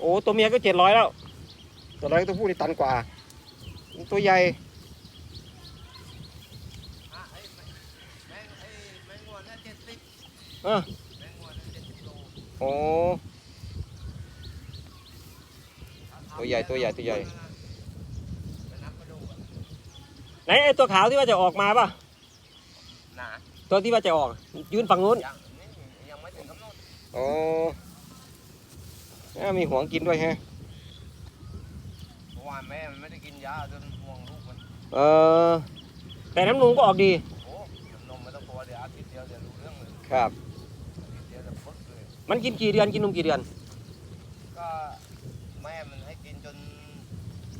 โอ้ตัวเมียก็เจ็ดร้อยแล้วตัวร้อยตัวผู้นี่ตันกว่า ตัวใหญ่อะไอ้แมงแมงไอ้แมงวันเนี่ยเจ็ดสิบเออแมงวันเนี่ยเจ็ดสิบโลโอ้ตัวใหญ่ตัวใหญ่ตัวใหญ่ไปนับมาดูอะไหนไอ้ตัวขาวที่ว่าจะออกมาป่ะหนาตัวที่ว่าจะออก ยืนฝั่งนู้นยังนี่ยังไม่ถึงกำหนดโอ้อ่า มีหัวกินด้วยฮะเพราะว่าแม่มันไม่ได้กินยาจนห่วงลูกมันเออ แต่น้ำนมก็ออกดี โอ้น้ำนมไม่ต้องกลัวเดี๋ยวอาทิตย์เดียวเดี๋ยวรู้เรื่องเลยครับ อาทิตย์เดียวจะพดเลย มันกินกี่เดือนกินนมกี่เดือน ก็แม่มันให้กินจน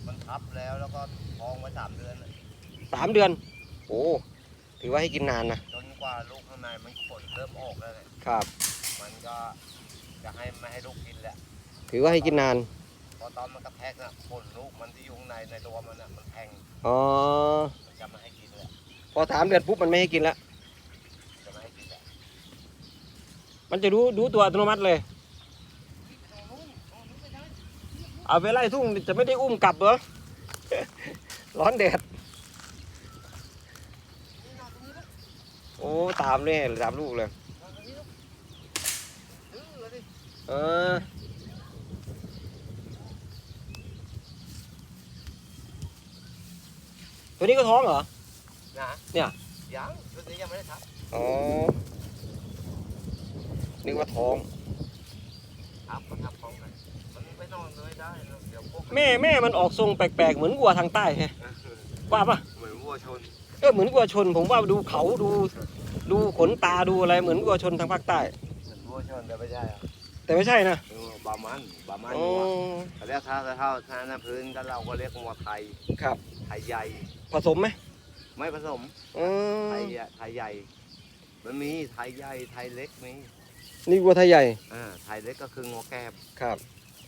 มันทับแล้วแล้วก็ท้องไว้สามเดือนน่ะสามเดือน โอ้ ถือว่าให้กินนานนะ จนกว่าลูกข้างในมันขนเริ่มออกแล้วเนี่ยครับ มันก็จะให้ไม่ให้ลูกกินแหละ ถือว่าให้กินนาน พอตอนมันกระแทกน่ะขนลูกมันที่อยู่ข้างในในตัวมันน่ะมันแทงอ๋อ มันจะไม่ให้กินเลยพอสามเดือนปุ๊บมันไม่ให้กินแล้วจะไม่ให้กินแหละมันจะรู้รู้ตัวอัตโนมัติเลย เอาไปไล่ทุ่งจะไม่ได้อุ้มกลับเหรอ ร้อนแดด โอ้ตามเลยตามลูกเลยดื้อเลยดิเออ ตัวนี้ก็ท้องเหรอ นะเนี่ย ยังตัวนี้ยังไม่ได้ทับอ๋อ นึกว่าท้อง ทับก็ทับพร้อมกันมันไปนอนเลยได้นะเดี๋ยวพวกแม่แม่มันออกทรงแปลกๆ เหมือนวัวทางใต้ไงว่าปะเหมือนวัวชนเออเหมือนวัวชน ผมว่าดูเขาดู ดูขนตาดูอะไรเหมือนวัวชนทางภาคใต้ เหมือนวัวชนแต่ไม่ใช่อะแต่ไม่ใช่นะ เออ บามันบามันอ๋อวัวเขาเรียกถ้าเท่าถ้าหน้าพื้นก็เราก็เรียกวัวไทยครับ ไทยใหญ่ ผสมไหมไม่ผสมอ๋อไทยอะไทยใหญ่ มันมีไทยใหญ่ไทยเล็กมีนี่วัวไทยใหญ่อ่าไทยเล็กก็คืองัวแกบครับ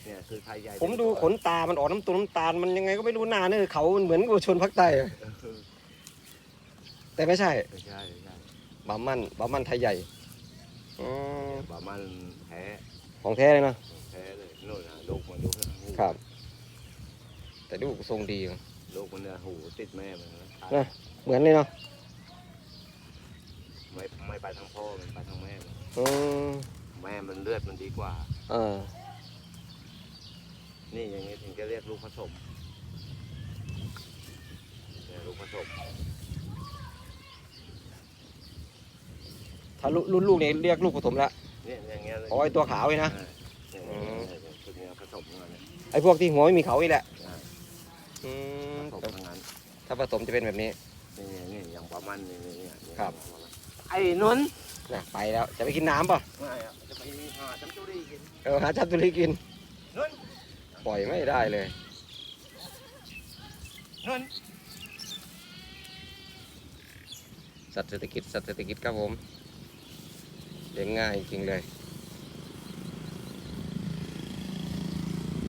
เนี่ยคือไทยใหญ่ผมดูขนตามันออกน้ำตาลน้ำตาลมันยังไงก็ไม่รู้หน้าเนื้อเขามันเหมือนวัวชนภาคใต้อะเออแต่ไม่ใช่ไม่ใช่ไม่ใช่บามันบามันไทยใหญ่อ๋อบามันแท้ของแท้เลยนะแท้เลย โน่นนะลูกมันดูข้างหูครับ แต่ดูทรงดีลูกมันเนี่ยหูติดแม่มันนะนะเหมือนเลยเนาะไม่ไม่ไปทางพ่อมันไปทางแม่มันอืมแม่มันเลือดมันดีกว่า เออนี่อย่างนี้ถึงจะเรียกลูกผสมเนี่ยลูกผสมถ้ารุ่นลูกเนี่ยเรียกลูกผสมแล้วเนี่ยอย่างเงี้ยเลยอ๋อไอตัวขาวเลยนะ อ่า สมกันเนี่ยไอพวกที่หัวไม่มีเขาอีกแหละอ่าอืมผสมทั้งนั้นถ้าผสมจะเป็นแบบนี้ นี่นี่นี่อย่างปลามันนี่นี่เนี่ยเนี่ยครับ ไอ้นนท์นะไปแล้วจะไปกินน้ำป่ะไม่อะจะไปหาจำจุรีกินเออหาจับตุลีกิน นนท์ปล่อยไม่ได้เลย นนท์สัตว์เศรษฐกิจสัตว์เศรษฐกิจครับผมเลี้ยงง่ายจริงเลย